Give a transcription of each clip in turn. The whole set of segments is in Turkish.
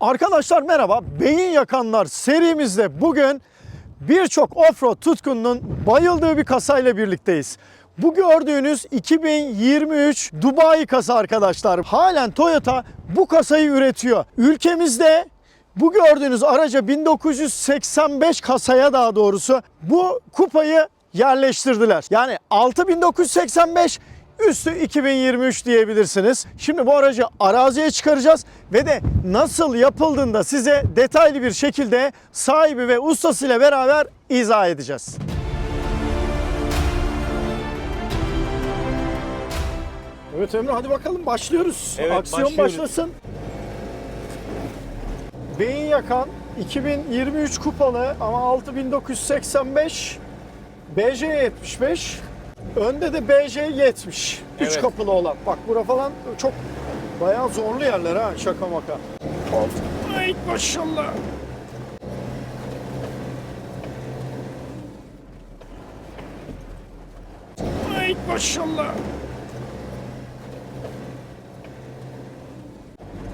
Arkadaşlar merhaba. Beyin Yakanlar serimizde bugün birçok offroad tutkununun bayıldığı bir kasayla birlikteyiz. Bu gördüğünüz 2023 Dubai kasa arkadaşlar. Halen Toyota bu kasayı üretiyor. Ülkemizde bu gördüğünüz araca 1985 kasaya daha doğrusu bu kupayı yerleştirdiler. Yani 6985 Üstü 2023 diyebilirsiniz. Şimdi bu aracı araziye çıkaracağız ve de nasıl yapıldığında size detaylı bir şekilde sahibi ve ustasıyla beraber izah edeceğiz. Evet Emre hadi bakalım başlıyoruz. Evet, Aksiyon başlıyoruz. başlasın. Beyin yakan 2023 kupalı ama 6985 BJ 75 Önde de BJ 70. 3 Evet. kapılı olan. Bak bura falan çok bayağı zorlu yerler ha şaka maka. Ay maşallah. Ay maşallah.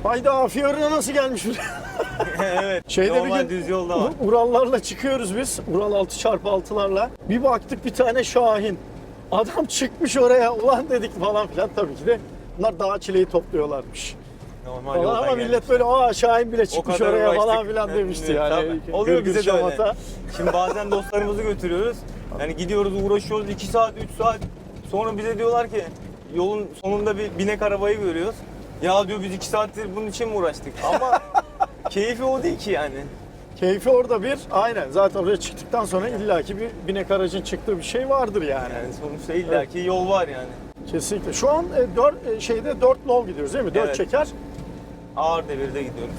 Hayda Fiorina nasıl gelmiş evet. Şeyde normal bir gün düz yolda var. Urallarla çıkıyoruz biz. Ural 6x6'larla. Bir baktık bir tane Şahin. Adam çıkmış oraya ulan dedik falan filan tabii ki de bunlar dağ çileği topluyorlarmış. Normal Falan ama gelmiş. millet böyle aa Şahin bile çıkmış kadar oraya falan uğraştık. filan Evet, demişti yani. tabii. Oluyor bize de öyle. şamata. Şimdi bazen dostlarımızı götürüyoruz. Yani gidiyoruz uğraşıyoruz 2 saat 3 saat. Sonra bize diyorlar ki yolun sonunda bir binek arabayı görüyoruz. Ya diyor biz 2 saattir bunun için mi uğraştık? Ama keyfi o değil ki yani. Keyfi orada bir. Aynen zaten oraya çıktıktan sonra illaki bir binek aracın çıktığı bir şey vardır yani. Yani sonuçta illaki yol var yani. Kesinlikle. Şu an e, dört, e, şeyde 4 low gidiyoruz değil mi? 4 Evet. çeker. Ağır devirde gidiyoruz.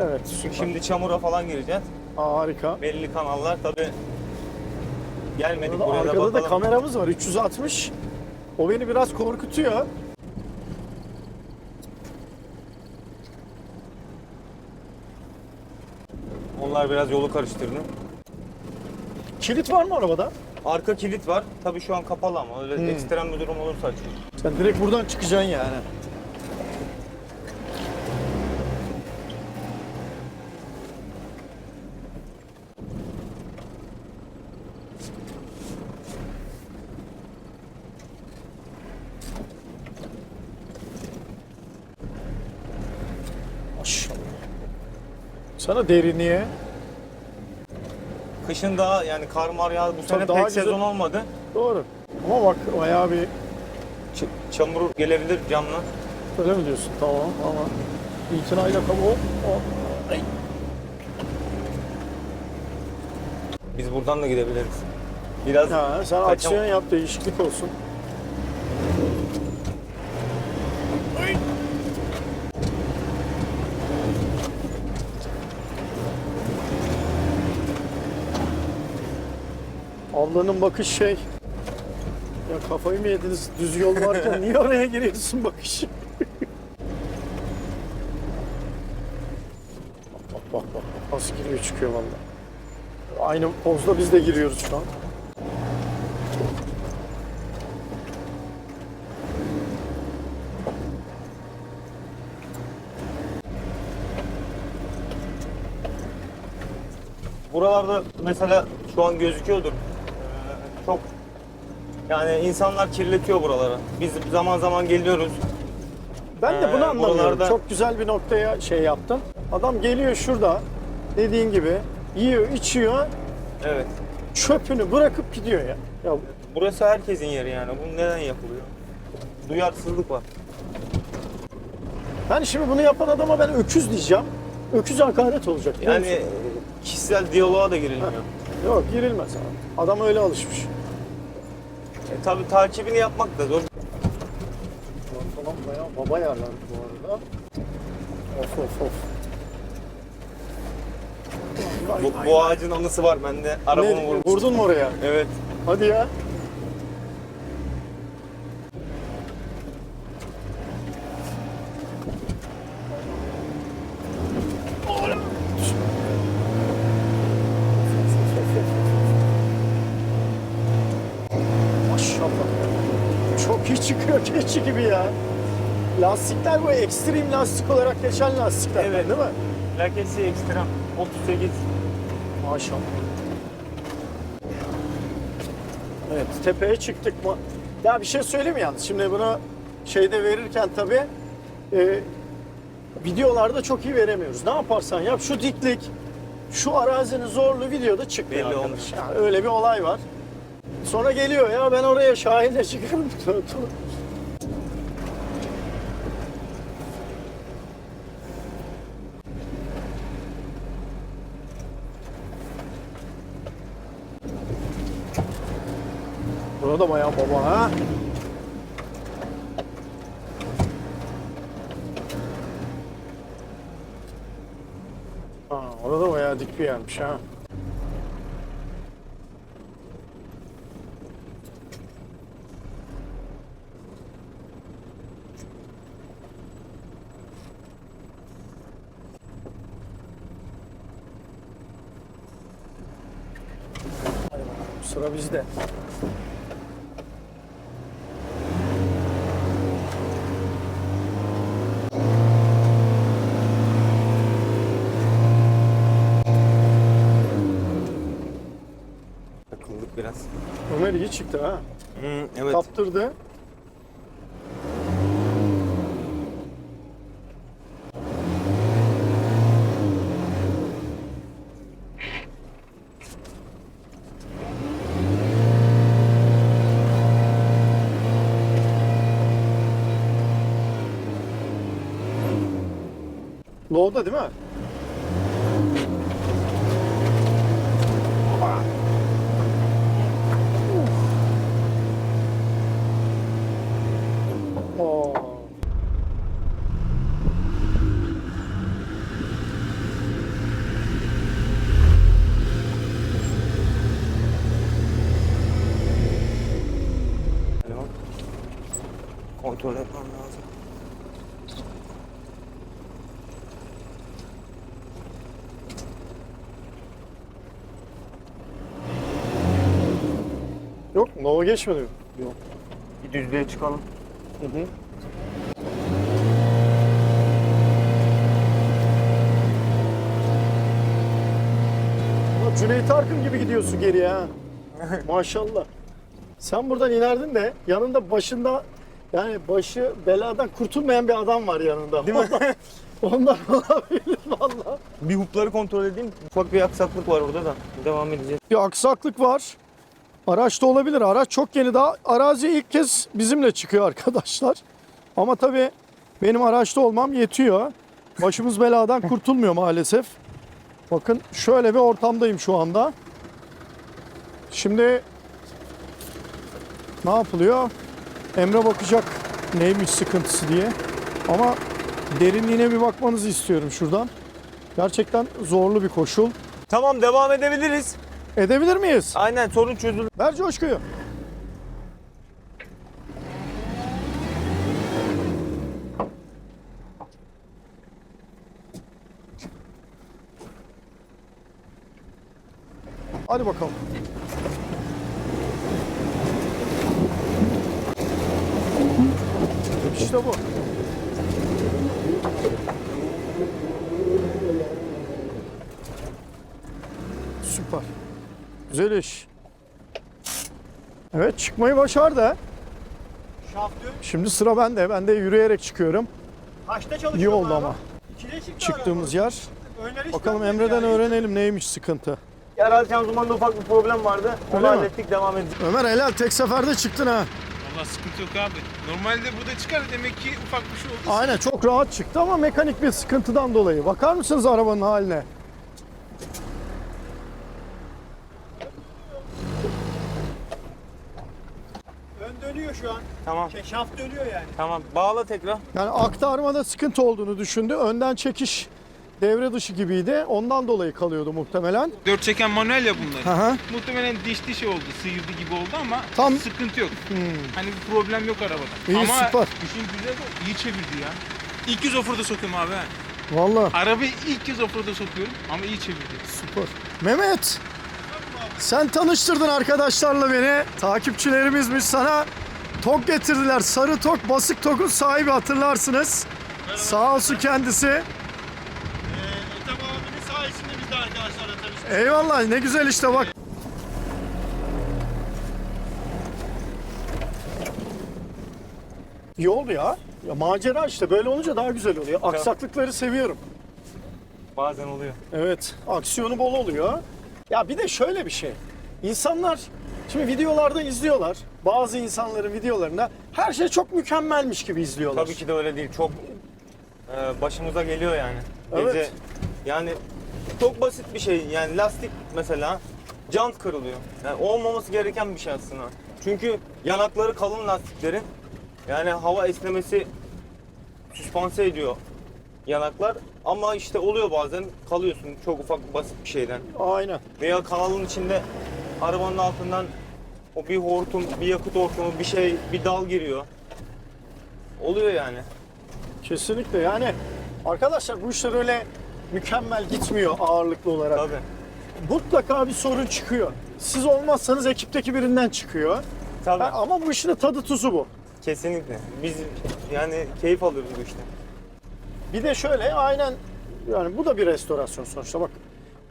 Evet. Çünkü şimdi çamura falan gireceğiz. Harika. Belli kanallar tabi gelmedik Burada buraya da arkada da bakalım. kameramız var 360. O beni biraz korkutuyor. Onlar biraz yolu karıştırdı. Kilit var mı arabada? Arka kilit var. Tabii şu an kapalı ama öyle Hmm. ekstrem bir durum olursa açılır. Sen direkt buradan çıkacaksın yani. Maşallah. Sana derinliğe Kışın daha yani kar mar yağdı. Bu sene daha pek güzel. sezon olmadı. doğru. Ama bak bayağı bir Ç- çamur gelebilir camla. Öyle mi diyorsun? Tamam ama itinayla kabul. Hop, hop. Ay. Biz buradan da gidebiliriz. Biraz Ya sen Kaçam- aksiyon yap değişiklik olsun. Ablanın bakış şey. Ya kafayı mı yediniz düz yol varken niye oraya giriyorsun bakışı? bak bak bak bak nasıl giriyor çıkıyor vallahi. Aynı pozda biz de giriyoruz şu an. buralarda mesela şu an gözüküyordur. Yani insanlar kirletiyor buraları. Biz zaman zaman geliyoruz. Ben de bunu Ee, anlamıyorum. buralarda- Çok güzel bir noktaya şey yaptın. Adam geliyor şurada dediğin gibi yiyor, içiyor, Evet. çöpünü bırakıp gidiyor ya. Ya Burası herkesin yeri yani. Bu neden yapılıyor? Duyarsızlık var. ben şimdi bunu yapan adama ben öküz diyeceğim. Öküz hakaret olacak. biliyor Yani musun? kişisel diyaloğa da girilmiyor. Yok girilmez abi. Adam öyle alışmış. E, tabii takibini yapmak da zor. Falan bayağı baba yerler bu arada. Of of of. Bu, bu ağacın anısı var bende. Arabamı Ne, vurmuş. Vurdun mu oraya? Evet. Hadi ya. Maşallah. İyi çıkıyor keçi gibi ya. Lastikler bu ekstrem lastik olarak geçen lastikler Evet. değil mi? Plakesi ekstrem. 38. Maşallah. Evet tepeye çıktık? Ya bir şey söyleyeyim mi yalnız? Şimdi bunu şeyde verirken tabii e, videolarda çok iyi veremiyoruz. Ne yaparsan yap şu diklik, şu arazinin zorluğu videoda çıkmıyor Belli arkadaş. Yani öyle bir olay var. Sonra geliyor ya ben oraya şahinle çıkarım. Burada bayağı baba ha. Ha, orada bayağı dik bir yermiş ha. Bizde. Takıldık biraz. Ömer iyi çıktı ha. Hı, evet. Kaptırdı. Low'da değil mi? Oo. Alo. Kontrol etmem lazım. Yok, Nova geçmedi. Yok. Bir düzlüğe çıkalım. Hı hı. Ulan Cüneyt Arkın gibi gidiyorsun geriye ha. Maşallah. Sen buradan inerdin de yanında başında yani başı beladan kurtulmayan bir adam var yanında. Değil mi? Ondan olabilir valla. Bir hupları kontrol edeyim. Ufak bir aksaklık var orada da. Devam edeceğiz. Bir aksaklık var. Araçta olabilir. Araç çok yeni. Daha araziye ilk kez bizimle çıkıyor arkadaşlar. Ama tabii benim araçta olmam yetiyor. Başımız beladan kurtulmuyor maalesef. Bakın şöyle bir ortamdayım şu anda. Şimdi ne yapılıyor? Emre bakacak neymiş sıkıntısı diye. Ama derinliğine bir bakmanızı istiyorum şuradan. Gerçekten zorlu bir koşul. Tamam devam edebiliriz. Edebilir miyiz? Aynen sorun çözüldü. Ver coşkuyu. Hadi bakalım. İşte bu. Süper. Güzel iş. Çıkmayı başardı. Şaftı Şimdi sıra bende. Ben de yürüyerek çıkıyorum. kaçta çalışıyor? İyi oldu bu ama. İkide çıktı Çıktığımız araba. yer. Önleri Bakalım Emre'den yani. öğrenelim neymiş sıkıntı. Herhalde şanzımanda ufak bir problem vardı. Onu Öyle mi? hallettik devam edeceğiz. Ömer helal tek seferde çıktın ha. Valla sıkıntı yok abi. Normalde burada çıkar demek ki ufak bir şey oldu. Aynen çok rahat çıktı ama mekanik bir sıkıntıdan dolayı. Bakar mısınız arabanın haline? Ön dönüyor şu an. Tamam. Şey, şaft dönüyor yani. Tamam. Bağla tekrar. Yani aktarmada sıkıntı olduğunu düşündü. Önden çekiş devre dışı gibiydi. Ondan dolayı kalıyordu muhtemelen. Dört çeken manuel ya bunlar. Hı hı. Muhtemelen diş dişi oldu, sıyırdı gibi oldu ama Tam- sıkıntı yok. Hmm. Hani bir problem yok arabada. İyi, ama süper. işin güzel iyi çevirdi ya. İlk kez offroad'a sokuyorum abi ha. Vallahi Arabayı ilk kez offroad'a sokuyorum ama iyi çevirdi. süper. Mehmet sen tanıştırdın arkadaşlarla beni. Takipçilerimizmiş sana tok getirdiler. Sarı tok, basık tokun sahibi hatırlarsınız. Sağ olsun kendisi. Ee, etap arkadaşlarla tanıştık. Eyvallah ne güzel işte bak. İyi oldu ya. Ya macera işte böyle olunca daha güzel oluyor. Aksaklıkları seviyorum. Bazen oluyor. Evet, aksiyonu bol oluyor. Ya bir de şöyle bir şey. İnsanlar şimdi videolarda izliyorlar. Bazı insanların videolarında her şey çok mükemmelmiş gibi izliyorlar. Tabii ki de öyle değil. Çok e, başımıza geliyor yani. Evet. Gece yani çok basit bir şey. Yani lastik mesela jant kırılıyor. Yani olmaması gereken bir şey aslında. Çünkü yanakları kalın lastiklerin. Yani hava esnemesi süspanse ediyor yanaklar. Ama işte oluyor bazen kalıyorsun çok ufak basit bir şeyden. Aynen. Veya kanalın içinde arabanın altından o bir hortum, bir yakıt hortumu, bir şey, bir dal giriyor. Oluyor yani. Kesinlikle yani arkadaşlar bu işler öyle mükemmel gitmiyor ağırlıklı olarak. Tabii. Mutlaka bir sorun çıkıyor. Siz olmazsanız ekipteki birinden çıkıyor. Tabii. Ha, ama bu işin de tadı tuzu bu. Kesinlikle. Biz yani keyif alıyoruz bu işten. Bir de şöyle aynen yani bu da bir restorasyon sonuçta bak.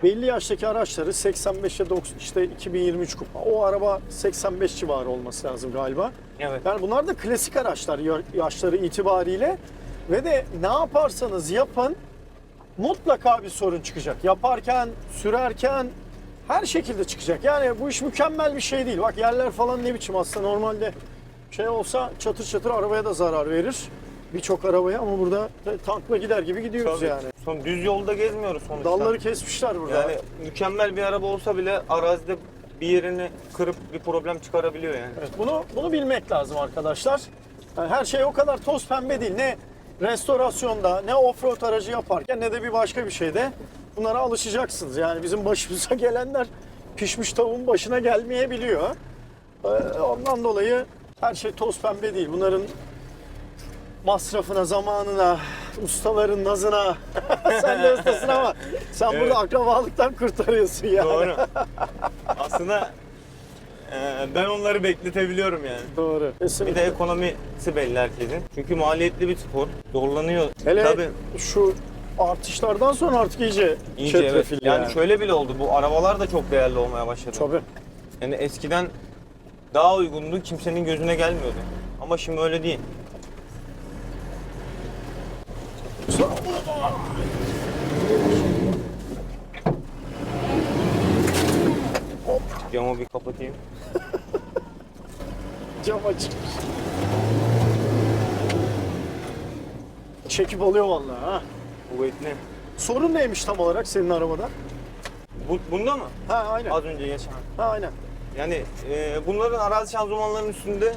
Belli yaştaki araçları 85 ya 90 işte 2023 kupa. O araba 85 civarı olması lazım galiba. Evet. Yani bunlar da klasik araçlar ya- yaşları itibariyle ve de ne yaparsanız yapın mutlaka bir sorun çıkacak. Yaparken, sürerken her şekilde çıkacak. Yani bu iş mükemmel bir şey değil. Bak yerler falan ne biçim aslında normalde şey olsa çatır çatır arabaya da zarar verir. Birçok arabaya ama burada tankla gider gibi gidiyoruz Tabii. yani. Son düz yolda gezmiyoruz sonuçta. Dalları kesmişler burada. yani mükemmel bir araba olsa bile arazide bir yerini kırıp bir problem çıkarabiliyor yani. Evet, bunu bunu bilmek lazım arkadaşlar. Yani her şey o kadar toz pembe değil. Ne restorasyonda, ne offroad aracı yaparken ne de bir başka bir şeyde bunlara alışacaksınız. Yani bizim başımıza gelenler pişmiş tavuğun başına gelmeyebiliyor. Ee, Ondan dolayı her şey toz pembe değil. Bunların masrafına, zamanına, ustaların nazına. sen de ustasın ama sen Evet. burada akrabalıktan kurtarıyorsun yani. Doğru. Aslında e, ben onları bekletebiliyorum yani. Doğru. Bir Kesinlikle. de ekonomisi belli herkesin. Çünkü maliyetli bir spor. Zorlanıyor. Hele Tabii. şu artışlardan sonra artık iyice, İyice evet. Yani, yani. şöyle bile oldu. Bu arabalar da çok değerli olmaya başladı. Tabii. Yani eskiden daha uygundu. Kimsenin gözüne gelmiyordu. Ama şimdi öyle değil. Camı bir kapatayım. Cam açıkmış. Çekip alıyor vallahi ha. Kuvvetli. Sorun neymiş tam olarak senin arabada? Bu, bunda mı? Ha aynen. Az önce geçen. Ha aynen. Yani e, bunların arazi şanzımanlarının üstünde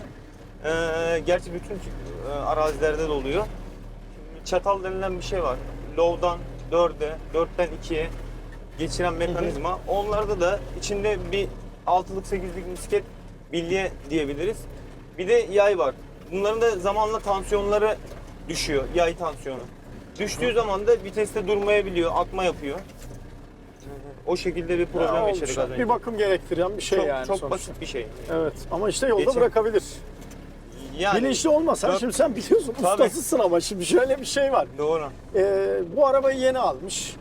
e, gerçi bütün e, arazilerde de oluyor. Çatal denilen bir şey var. Low'dan 4'e, 4'ten 2'ye geçiren mekanizma. Onlarda da içinde bir 6'lık 8'lik misket bilye diyebiliriz. Bir de yay var. Bunların da zamanla tansiyonları düşüyor. Yay tansiyonu. Düştüğü zaman da viteste durmayabiliyor, akma yapıyor. O şekilde bir problem Ya yaşadık az önce. Bir bakım gerektiren bir şey çok yani çok sonuçta. basit bir şey. Evet ama işte yolda Geçen- bırakabilir. Yani Bilinçli olmasa Tabii. şimdi sen biliyorsun Tabii. ustasısın ama şimdi şöyle bir şey var. doğru. Ee, bu arabayı yeni almış.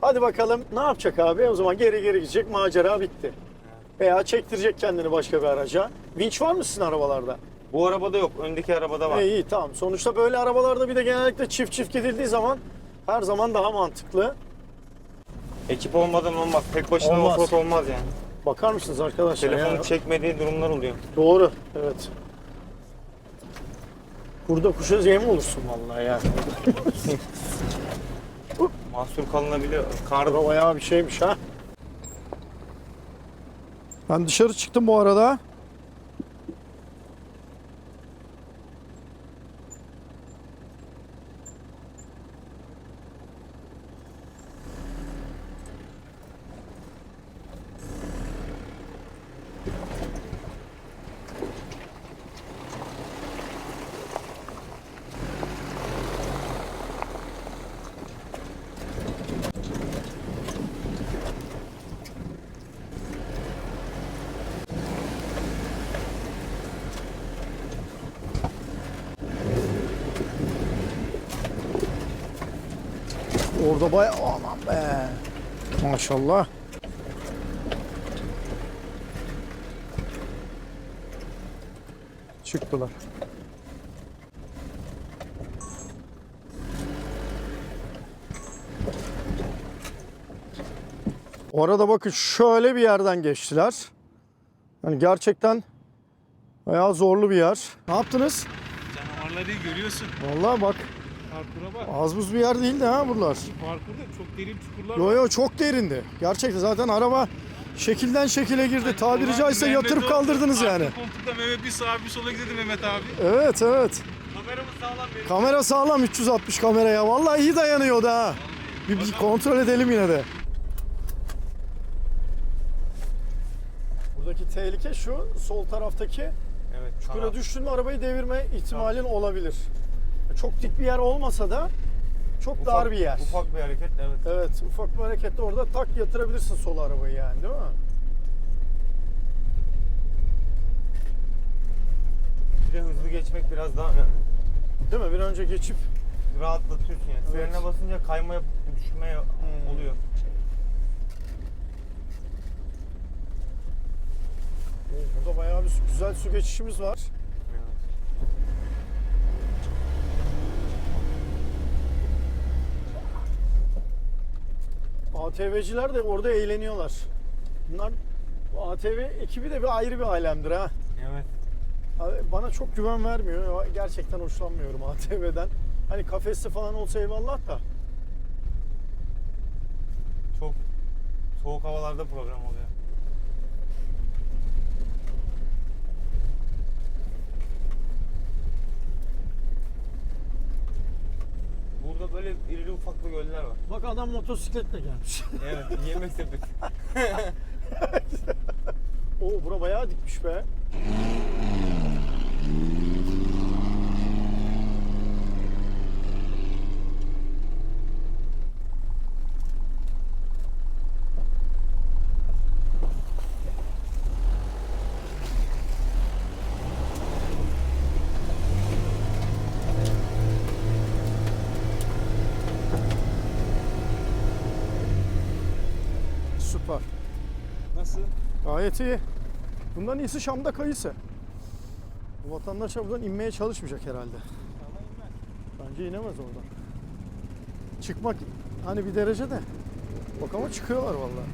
Hadi bakalım ne yapacak abi? O zaman geri geri gidecek macera bitti. Veya çektirecek kendini başka bir araca. Vinç var mı sizin arabalarda? Bu arabada yok, öndeki arabada var. İyi, iyi tamam. Sonuçta böyle arabalarda bir de genellikle çift çift gidildiği zaman her zaman daha mantıklı. Ekip olmadan olmaz. Tek başına Olmaz. olmaz yani. Bakar mısınız arkadaşlar? Telefonu ya? çekmediği durumlar oluyor. Doğru, evet. Burada kuşa yem olursun vallahi ya. Mahsur kalınabiliyor. Kar Araba bayağı bir şeymiş ha. Ben dışarı çıktım bu arada. Orada bayağı aman be. Maşallah. Çıktılar. O arada bakın şöyle bir yerden geçtiler. Yani gerçekten bayağı zorlu bir yer. Ne yaptınız? Canavarları görüyorsun. Vallahi bak Parkura bak. az buz bir yer değildi ha buralar. Parkurda çok derin çukurlar Yo var. yo çok derindi. Gerçekten zaten araba şekilden şekile girdi. Tabiri caizse Mehmet yatırıp o kaldırdınız arka yani. Koltukta Mehmet bir sağa bir sola gidiyordu Mehmet abi. Evet evet. Kameramız sağlam benim. Kamera sağlam 360 kamera ya. Vallahi iyi dayanıyordu ha. Bir, bir kontrol edelim yine de. Buradaki tehlike şu sol taraftaki Evet. çukura kanal. düştün mü arabayı devirme ihtimalin olabilir. Çok dik bir yer olmasa da çok Ufak- dar bir yer. Ufak bir hareket evet. Evet ufak bir hareketle orada tak yatırabilirsin sol arabayı yani değil mi? Bir de hızlı geçmek biraz daha önemli. Değil mi? Bir önce geçip Rahatlatıyorsun yani. Evet. Frene basınca kayma yapıp düşme Hmm. oluyor. burada bayağı bir güzel su geçişimiz var. Evet. ATV'ciler de orada eğleniyorlar. Bunlar bu ATV ekibi de bir ayrı bir alemdir ha. Evet. Bana çok güven vermiyor. Gerçekten hoşlanmıyorum ATV'den. Hani kafeste falan olsa eyvallah da. Çok soğuk havalarda program oluyor. Burada böyle irili ufaklı göller var. Bak adam motosikletle gelmiş. Evet, yemek sepeti. Oo bura bayağı dikmiş be. Süper. Nasıl? Gayet iyi. Bundan iyisi Şam'da kayısı. Bu vatandaş buradan inmeye çalışmayacak herhalde. Bence inemez oradan. Çıkmak hani bir derece de. Bak ama çıkıyorlar vallahi.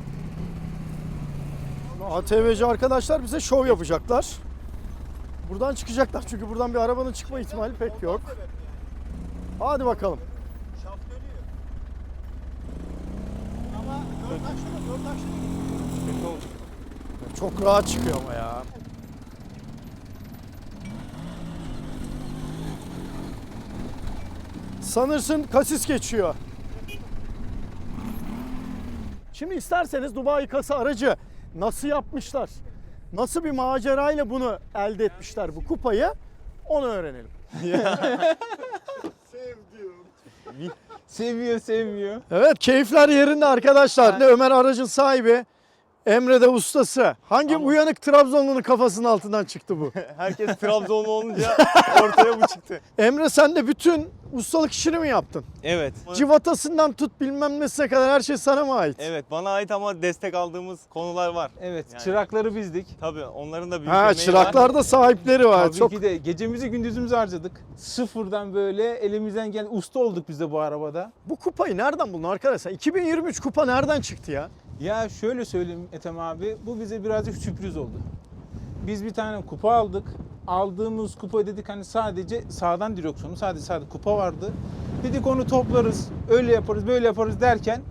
ATV'ci arkadaşlar bize şov yapacaklar. Buradan çıkacaklar çünkü buradan bir arabanın çıkma ihtimali pek yok. Hadi bakalım. Şaft dönüyor. Ama dört açtı dört açtı. Kötü oldu. Çok rahat çıkıyor ama ya. Sanırsın kasis geçiyor. Şimdi isterseniz Dubai kasa aracı nasıl yapmışlar? Nasıl bir macerayla bunu elde etmişler bu kupayı? Onu öğrenelim. Seviyor sevmiyor. Evet keyifler yerinde arkadaşlar. Ne Ömer aracın sahibi, Emre de ustası. Hangi Ama- uyanık Trabzonlu'nun kafasının altından çıktı bu? Herkes Trabzonlu olunca ortaya bu çıktı. Emre sen de bütün ustalık işini mi yaptın? Evet. Civatasından tut bilmem nesine kadar her şey sana mı ait? Evet, bana ait ama destek aldığımız konular var. Evet, Yani- çırakları bizdik. Tabii onların da büyük Ha emeği çıraklar var. da sahipleri var. Tabii Çok ki de gecemizi gündüzümüzü harcadık. Sıfırdan böyle elimizden gelen usta olduk biz de bu arabada. bu kupayı nereden buldun arkadaşlar? 2023 kupa nereden çıktı ya? Ya şöyle söyleyeyim Ethem abi, bu bize birazcık sürpriz oldu. Biz bir tane kupa aldık. Aldığımız kupa dedik hani sadece sağdan direksiyonu, sadece sağda kupa vardı. Dedik onu toplarız, öyle yaparız, böyle yaparız derken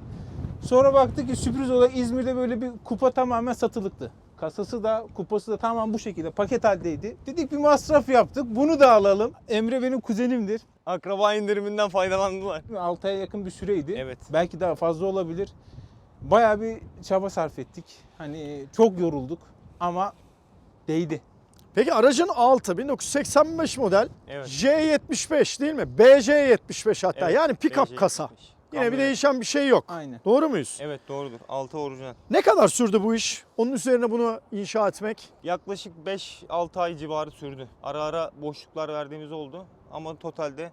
sonra baktık ki sürpriz olarak İzmir'de böyle bir kupa tamamen satılıktı. Kasası da kupası da tamam bu şekilde paket haldeydi. Dedik bir masraf yaptık. Bunu da alalım. Emre benim kuzenimdir. Akraba indiriminden faydalandılar. 6 aya yakın bir süreydi. Evet. Belki daha fazla olabilir. Bayağı bir çaba sarf ettik. Hani çok yorulduk ama değdi. Peki aracın altı 1985 model Evet. J75 değil mi? BJ75 hatta Evet, yani pick-up BJ75. kasa. Yine bir Kamyon. değişen bir şey yok. Aynen. Doğru muyuz? Evet doğrudur. 6 orijinal. Ne kadar sürdü bu iş? Onun üzerine bunu inşa etmek. Yaklaşık 5-6 ay civarı sürdü. Ara ara boşluklar verdiğimiz oldu ama totalde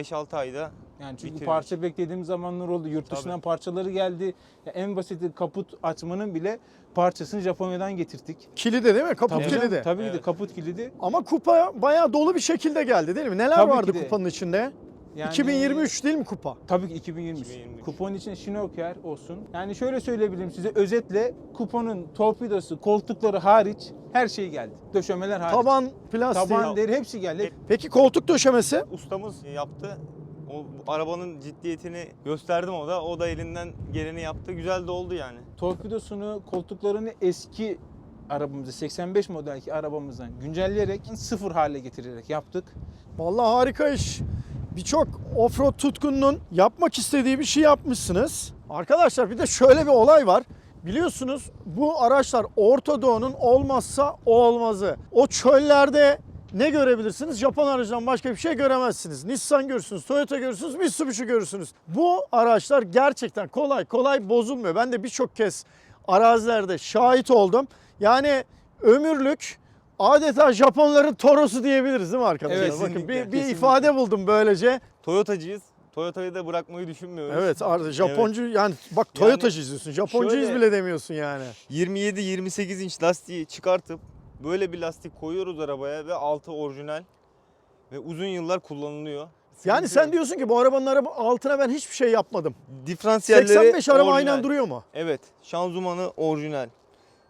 5-6 ayda Yani çünkü Bitirdik. parça beklediğim zamanlar oldu. Yurt dışından Tabii. parçaları geldi. Ya en basiti kaput açmanın bile parçasını Japonya'dan getirttik. Kilidi değil mi? Kaput Tabii, kilidi. canım, tabii ki de Evet. kaput kilidi. Ama kupa bayağı dolu bir şekilde geldi değil mi? Neler Tabii ki vardı kupanın içinde? Yani, 2023 değil mi kupa? Tabii ki 2023. 2023. Kuponun içinde şinoker olsun. Yani şöyle söyleyebilirim size özetle kuponun torpidosu, koltukları hariç her şey geldi. Döşemeler hariç. Taban plastiği. Taban deri hepsi geldi. Peki koltuk döşemesi? ustamız yaptı. O arabanın ciddiyetini gösterdim o da. O da elinden geleni yaptı. Güzel de oldu yani. Torpidosunu, koltuklarını eski arabamızı 85 modelki arabamızdan güncelleyerek sıfır hale getirerek yaptık. Vallahi harika iş. Birçok offroad tutkununun yapmak istediği bir şey yapmışsınız. Arkadaşlar bir de şöyle bir olay var. Biliyorsunuz bu araçlar Orta Doğu'nun olmazsa olmazı. O çöllerde ne görebilirsiniz? Japon aracından başka bir şey göremezsiniz. Nissan görürsünüz, Toyota görürsünüz, Mitsubishi görürsünüz. Bu araçlar gerçekten kolay kolay bozulmuyor. Ben de birçok kez arazilerde şahit oldum. Yani ömürlük adeta Japonların Torosu diyebiliriz değil mi arkadaşlar? Evet, Bakın bir, bir kesinlikle. ifade buldum böylece. Toyotacıyız. Toyota'yı da bırakmayı düşünmüyoruz. Evet artık Japoncu yani bak Toyotacı izliyorsun. Japoncuyuz şöyle- bile demiyorsun yani. 27-28 inç lastiği çıkartıp böyle bir lastik koyuyoruz arabaya ve altı orijinal ve uzun yıllar kullanılıyor. Yani Sıkıntı sen yok. diyorsun ki bu arabanın araba altına ben hiçbir şey yapmadım. diferansiyelleri 85 araba orijinal. aynen duruyor mu? Evet, şanzımanı orijinal.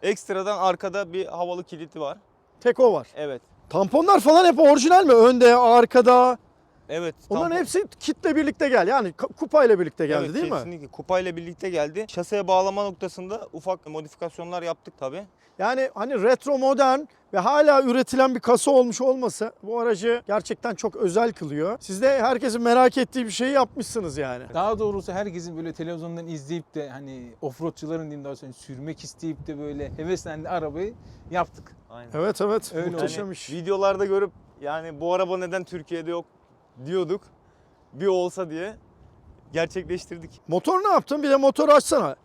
Ekstradan arkada bir havalı kilidi var. Tek o var. Evet. Tamponlar falan hep orijinal mi? Önde, arkada. Evet. Onların hepsi kitle birlikte geldi. Yani kupayla birlikte geldi evet, değil mi? kesinlikle. Kupayla birlikte geldi. Şaseye bağlama noktasında ufak modifikasyonlar yaptık tabi. Yani hani retro modern ve hala üretilen bir kasa olmuş olması bu aracı gerçekten çok özel kılıyor. Siz de herkesin merak ettiği bir şeyi yapmışsınız yani. Daha doğrusu herkesin böyle televizyondan izleyip de hani offroadçıların diyeyim daha sonra sürmek isteyip de böyle heveslendi arabayı yaptık. Aynen. Evet evet Öyle muhteşem Yani iş. videolarda görüp yani bu araba neden Türkiye'de yok diyorduk. Bir olsa diye gerçekleştirdik. Motor ne yaptın? Bir de motoru açsana.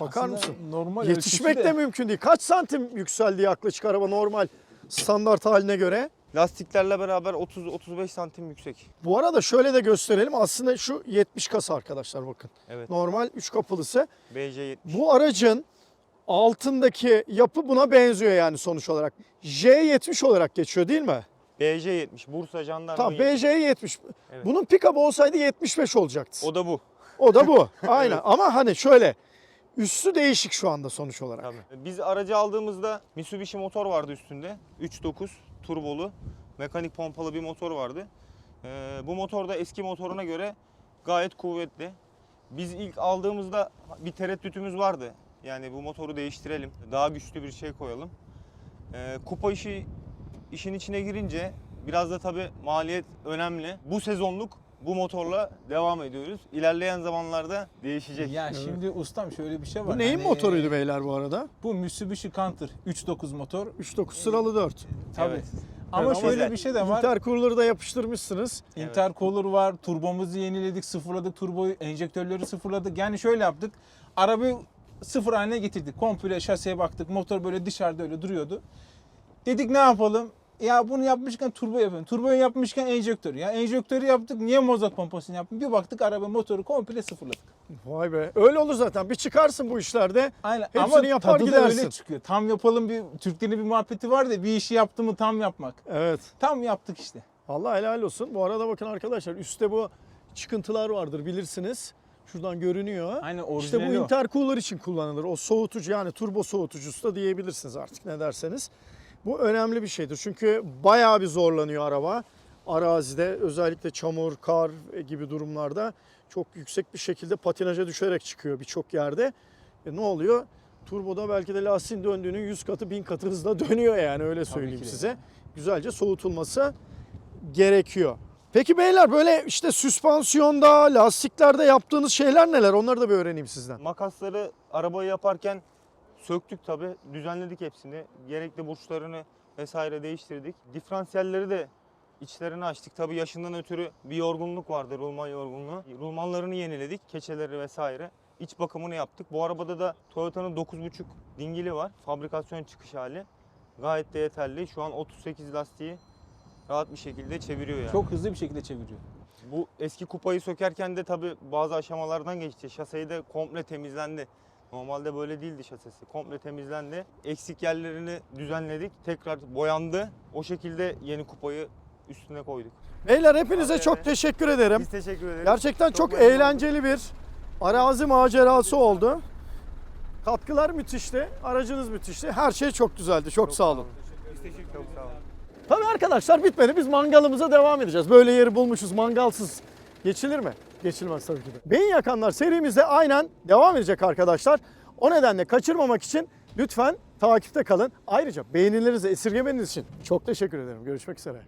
Bakar Aslında mısın? Normal Yetişmek ölçüsü de mümkün değil. Kaç santim yükseldi yaklaşık araba normal standart haline göre? Lastiklerle beraber 30-35 santim yüksek. Bu arada şöyle de gösterelim. Aslında şu 70 kasa arkadaşlar bakın. Evet. Normal 3 kapılısı. BC70. Bu aracın altındaki yapı buna benziyor yani sonuç olarak. J70 olarak geçiyor değil mi? BC70. Bursa Jandarma Tamam 70. BJ70. Evet. Bunun pick-up olsaydı 75 olacaktı. O da bu. O da bu. Aynen. Ama hani şöyle üstü değişik şu anda sonuç olarak. Tabii. Biz aracı aldığımızda Mitsubishi motor vardı üstünde. 3.9 turbolu mekanik pompalı bir motor vardı. Ee, bu motor da eski motoruna göre gayet kuvvetli. Biz ilk aldığımızda bir tereddütümüz vardı. Yani bu motoru değiştirelim. Daha güçlü bir şey koyalım. Ee, kupa işi işin içine girince biraz da tabii maliyet önemli. Bu sezonluk bu motorla devam ediyoruz. İlerleyen zamanlarda değişecek. Ya şimdi ustam şöyle bir şey var. Bu neyin Hani motoruydu beyler bu arada? Bu Mitsubishi Canter 3.9 motor. 3.9 sıralı 4. Tabii. Evet. Ama Evet, ama şöyle güzel. bir şey de var. Intercooler'ı da yapıştırmışsınız. Intercooler var, turbomuzu yeniledik, sıfırladık turboyu, enjektörleri sıfırladık. Yani şöyle yaptık. Arabayı sıfır haline getirdik. Komple şaseye baktık. Motor böyle dışarıda öyle duruyordu. Dedik ne yapalım? Ya bunu yapmışken turbo yapalım. Turboyu yapmışken enjektör. Ya enjektörü yaptık. Niye mozot pompasını yaptım? Bir baktık araba motoru komple sıfırladık. Vay be. Öyle olur zaten. Bir çıkarsın bu işlerde. Aynen. Hepsini Ama yapar tadı da gidersin. öyle çıkıyor. Tam yapalım bir Türklerin bir muhabbeti var da bir işi yaptı mı tam yapmak. Evet. Tam yaptık işte. Allah helal olsun. Bu arada bakın arkadaşlar üstte bu çıkıntılar vardır bilirsiniz. Şuradan görünüyor. Aynen İşte bu orijinali o. intercooler için kullanılır. O soğutucu yani turbo soğutucusu da diyebilirsiniz artık ne derseniz. Bu önemli bir şeydir. Çünkü bayağı bir zorlanıyor araba. Arazide özellikle çamur, kar gibi durumlarda çok yüksek bir şekilde patinaja düşerek çıkıyor birçok yerde. E ne oluyor? Turboda belki de lastiğin döndüğünün 100 katı 1000 katı hızla dönüyor yani öyle söyleyeyim size. Güzelce soğutulması gerekiyor. Peki beyler böyle işte süspansiyonda, lastiklerde yaptığınız şeyler neler? Onları da bir öğreneyim sizden. Makasları arabayı yaparken söktük tabi. Düzenledik hepsini. Gerekli burçlarını vesaire değiştirdik. Diferansiyelleri de içlerini açtık. Tabi yaşından ötürü bir yorgunluk vardı. Rulman yorgunluğu. Rulmanlarını yeniledik. Keçeleri vesaire. İç bakımını yaptık. Bu arabada da Toyota'nın 9.5 dingili var. Fabrikasyon çıkış hali. Gayet de yeterli. Şu an 38 lastiği rahat bir şekilde çeviriyor yani. Çok hızlı bir şekilde çeviriyor. Bu eski kupayı sökerken de tabii bazı aşamalardan geçti. Şaseyi de komple temizlendi. Normalde böyle değildi şasesi. Komple temizlendi. Eksik yerlerini düzenledik. Tekrar boyandı. O şekilde yeni kupayı üstüne koyduk. Beyler hepinize Abi, çok evet. teşekkür ederim. Biz teşekkür ederiz. Gerçekten çok, oldum. eğlenceli bir arazi macerası oldu. Katkılar müthişti, aracınız müthişti. Her şey çok güzeldi. Çok, sağ olun. Çok sağ olun. Tabii arkadaşlar bitmedi. Biz mangalımıza devam edeceğiz. Böyle yeri bulmuşuz. Mangalsız geçilir mi? Geçilmez tabii ki de. Beyin yakanlar serimizde aynen devam edecek arkadaşlar. O nedenle kaçırmamak için lütfen takipte kalın. Ayrıca beğenilerinizi esirgemeniz için çok teşekkür ederim. Görüşmek üzere.